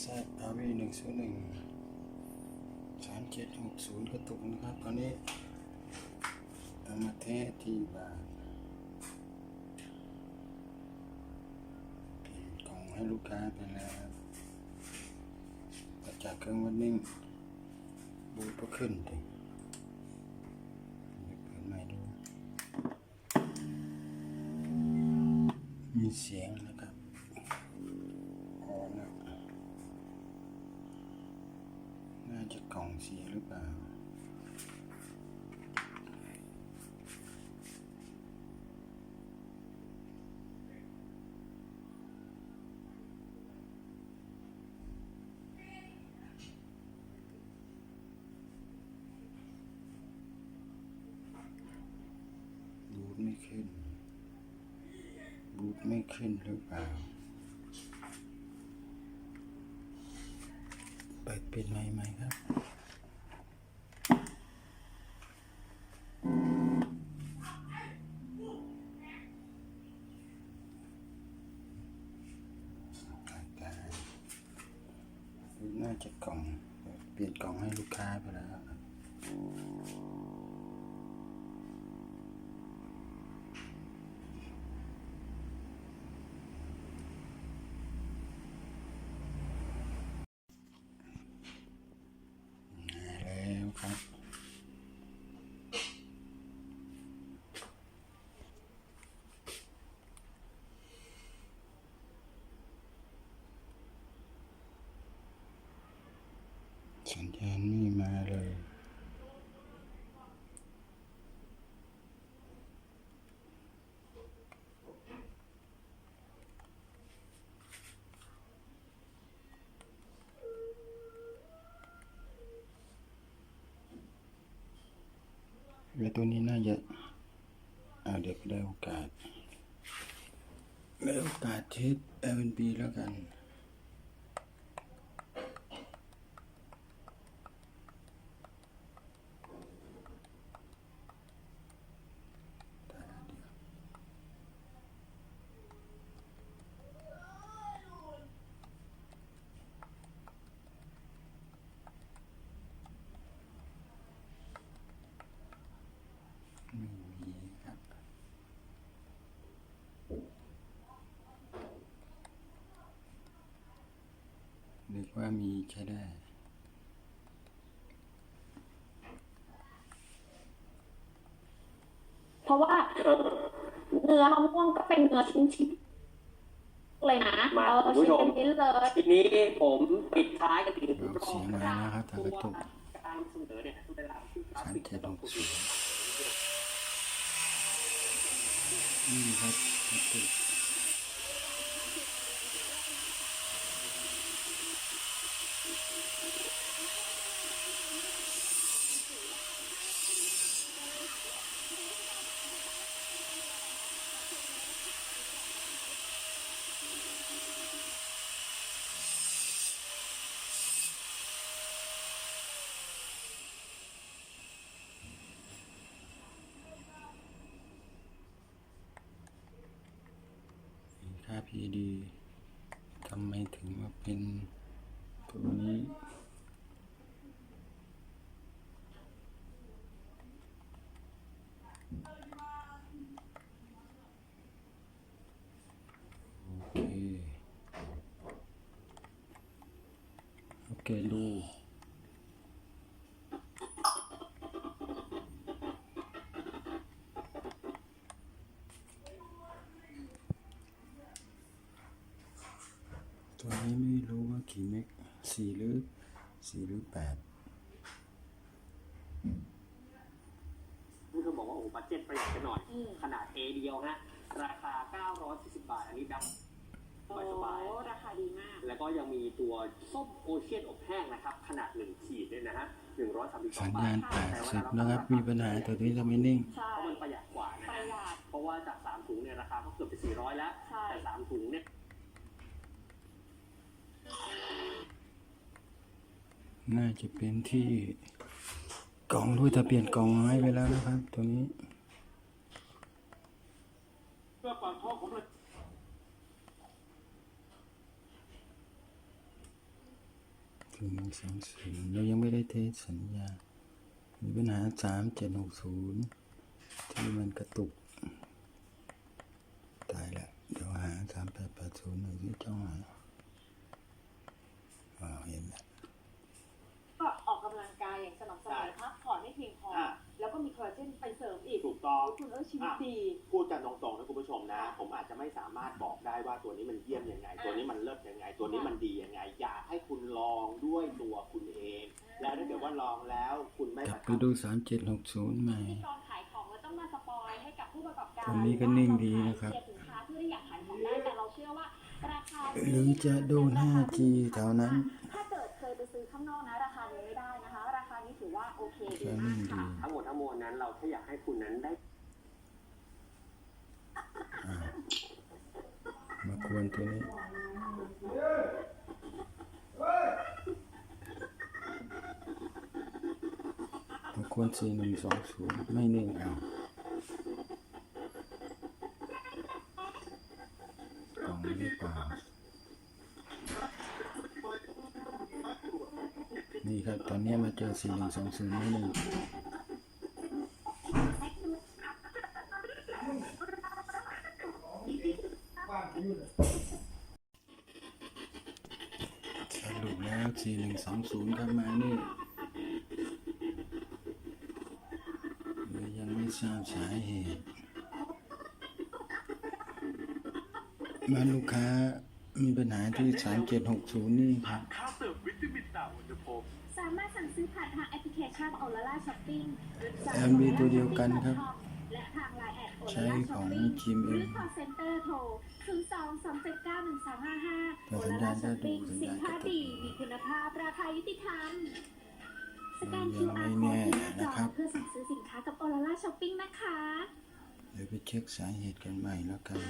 แซดอาวีหนึ่งศูนย์หนึ่งสามเจ็ดหกศูนย์กระตุกนะครับ ตอนนี้เอามาเทสที่บาทเปลี่ยนกล่องให้ลูกค้าไปแล้วก็จากเครื่องวัดนิ่งบูทก็ขึ้นดิเดี๋ยเปิดใหม่ดูมีเสียงนะครับออนนะน่าจะกล่ องเสียหรือเปล่า บูทไม่ขึ้น บูทไม่ขึ้นหรือเปล่าเปิดเป็นใหม่ไหมครับ ได้ น่าจะกล่อง เปลี่ยนกล่องให้ลูกค้าไปแล้วครับ มาแล้วครับ สัญญาณไม่มาเลย เรือตัวนี้น่าจะเอาเดี๋ยวได้โอกาสได้โอกาสเทส L&B แล้วกัน ได้แล้วเดี๋ยวไม่มีครับ นึกว่ามีใช้ได้เพราะว่าเนื้อมะม่วงก็เป็นเนื้อชิ้นๆเลยนะมาเออคุณผู้ชมชิ้นๆเลยทีนี้ผมปิดท้ายกันถึงเอาเสียงมาแล้วครับทางกระตุกการเสนอเนี่ยเวลาที่กราสามฟิกเจ็ดต้หองกพูดศูนย์นี่ครับกระตุก ค่า PD ทำไมถึงมาเป็นตัวนี้โอเค โอเค ดู ตัวนี้ไม่รู้ว่า กี่เมกสี่หรือสี่หรือแปดคุณผู้ชมบอกว่าโอ้บัตเจ็ตประหยัดไปหน่อย ขนาด A เดียวฮะ ราคา 940 บาท อันนี้ดับโอ้สบายราคาดีมากๆแล้วก็ยังมีตัวส้มโอเชียนอบแห้งนะครับ ขนาด 1 ขีดด้วยนะฮะ132สัญบาญาทณแปดสิบนะครับ มีปัญหาตัวนี้จะไม่นิ่งใช่เพราะมันประหยัดกว่านะประฮะหยัดเพราะว่าจาก3ถุงเนี่ยราคาก็เกือบไป400แล้วใช่แต่3ถุงเนี่ย น่าจะเป็นที่กล่องด้วยถ้าเปลี่ยนกล่องไม้ไปแล้วนะครับ ตัวนี้เพื่อปากท้องผมเลยสี่หนึ่งสองศูนย์เรายังไม่ได้เทสสัญญา มีปัญหาสามเจ็ดหกศูนย์ที่มันกระตุก ตายละ เดี๋ยวหาสามแปดแปดศูนย์หน่อยที่จ้องหา ชีวิตดีพูดกันตรงๆนะคุณผู้ชมนะ ผมอาจจะไม่สามารถบอกได้ว่าตัวนี้มันเยี่ยมยังไง ตัวนี้มันเลิศยังไง ตัวนี้มันดียังไง อยากให้คุณลองด้วยตัวคุณเอง แล้วถ้าเกิดว่าลองแล้วคุณไม่กปลับระไปทับดูสามเจ็ดหกศูนย์ใหม่ที่กองขายของแล้วต้องมาสปอยให้กับผู้ประกอบการตัวนี้ก็นิ่งดีนะครับเชียสินค้าเพื่อที่อยากขายของได้แต่เราเชื่อว่าราคาหรือจะดู 5G แถวนั้นถ้าเกิดเคยไปซื้อข้างนอกนะราคานี้ไม่ได้นะคะ ราคานี้ถือว่าโอเคดีจะมานิ่กงดีค่ะทั้งหมดทั้งมวลนั้นเราแค่อยากให้คุณนั้นได้ อ้าว มาควรตัวนี้ ควรสี่หนึ่งสองศูนย์ไม่นิ่งเอากล่องหรือเปล่านี่ครับ ตอนนี้มาเจอสี่หนึ่งสองศูนย์ไม่นิ่ง ส รุปแล้ว4120ครับมานี่ยยังไม่ทราบสาเหตุมาลูกค้ามีปัญหาที่ 3760 นี่ครับข้าวเสิร์ฟวิตามินดาวอุณหภูมิสามารถสั่งซื้อผ่านทางแอปพลิเคชันโอลล่าช้อปปิ้งแอมบีตัวเดียวกันครับ ใช้ลาล่าขช้ออปงปิ้ง GMM หรือ call center โทร0 2 2 7 9 1 3 5 5แต่สัญญาณก็ดูสัญสินญาณค้าก็ดูดีมีคุณภาพราคายุติธรรมสแกนยัง QR ไม่ code แน่ที่หน้าจนะครัอบเพื่อสั่งซื้อสินค้ากับโอลาล่าช้อปปิ้งนะคะ เดี๋ยวไปเช็คสาเหตุกันใหม่แล้วกัน